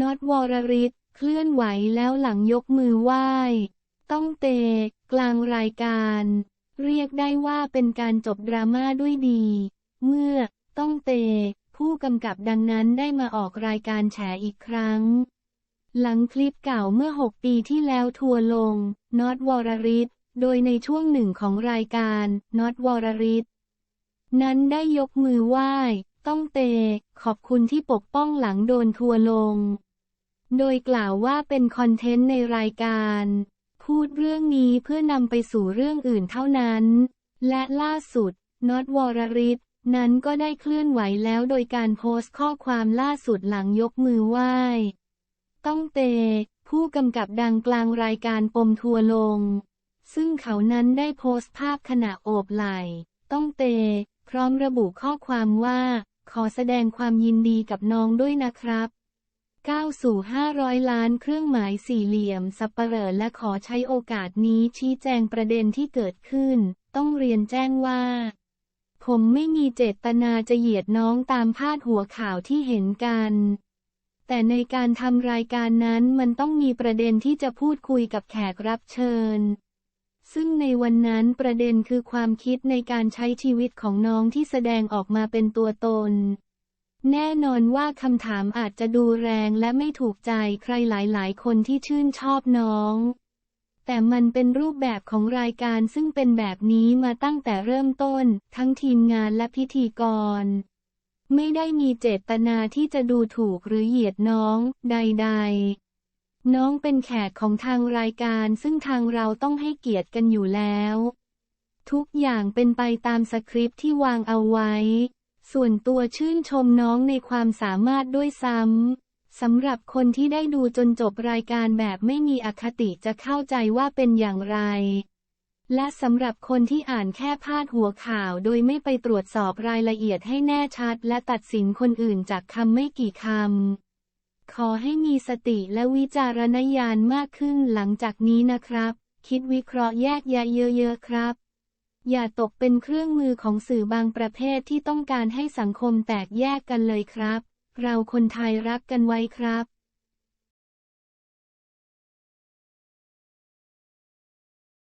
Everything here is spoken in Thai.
น็อตวรริศเคลื่อนไหวแล้วหลังยกมือไหว้ ต้องเตะกลางรายการ เรียกได้ว่าเป็นการจบดราม่าด้วยดี เมื่อต้องเตะผู้กำกับดังนั้นได้มาออกรายการแฉอีกครั้ง หลังคลิปเก่าเมื่อ 6 ปีที่แล้วทัวร์ลงน็อตวรริศโดยในช่วงหนึ่งของรายการน็อตวรริศนั้นได้ยกมือไหว้ ต้องเตะขอบคุณที่ปกป้องหลังโดนทัวร์ลง โดยกล่าวว่าเป็นคอนเทนต์ในรายการ พูดเรื่องนี้เพื่อนำไปสู่เรื่องอื่นเท่านั้น และล่าสุดน็อตวรริศนั้นก็ได้เคลื่อนไหวแล้วโดยการโพสต์ข้อความล่าสุดหลังยกมือไหว้ ต้องเต ผู้กำกับดังกลางรายการปมทัวร์ลง ซึ่งเขานั้นได้โพสต์ภาพขณะโอบไหล่ ต้องเต พร้อมระบุข้อความว่า ขอแสดงความยินดีกับน้องด้วยนะครับก้าวสู่ 500 ล้านเครื่องหมายสี่เหลี่ยมสับเปลอและขอใช้โอกาสนี้ชี้แจงประเด็นที่เกิดขึ้น ต้องเรียนแจ้งว่า ผมไม่มีเจตนาจะเหยียดน้องตามพาดหัวข่าวที่เห็นกัน แต่ในการทำรายการนั้นมันต้องมีประเด็นที่จะพูดคุยกับแขกรับเชิญ ซึ่งในวันนั้นประเด็นคือความคิดในการใช้ชีวิตของน้องที่แสดงออกมาเป็นตัวตน แน่นอนว่าคำถามอาจจะดูแรงและไม่ถูกใจใครหลายๆ คนที่ชื่นชอบน้อง แต่มันเป็นรูปแบบของรายการซึ่งเป็นแบบนี้มาตั้งแต่เริ่มต้น ทั้งทีมงานและพิธีกร ไม่ได้มีเจตนาที่จะดูถูกหรือเหยียดน้อง ใด ๆ น้องเป็นแขกของทางรายการซึ่งทางเราต้องให้เกียรติกันอยู่แล้ว ทุกอย่างเป็นไปตามสคริปต์ที่วางเอาไว้ ส่วนตัวชื่นชมน้องในความสามารถด้วยซ้ำสำหรับคนที่ได้ดูจนจบรายการแบบไม่มีอคติจะเข้าใจว่าเป็นอย่างไร และสำหรับคนที่อ่านแค่พาดหัวข่าวโดยไม่ไปตรวจสอบรายละเอียดให้แน่ชัด และตัดสินคนอื่นจากคำไม่กี่คำ ขอให้มีสติและวิจารณญาณมากขึ้นหลังจากนี้นะครับ คิดวิเคราะห์แยกแยะเยอะๆครับ อย่าตกเป็นเครื่องมือของสื่อบางประเภทที่ต้องการให้สังคมแตกแยกกันเลยครับ เราคนไทยรักกันไว้ครับ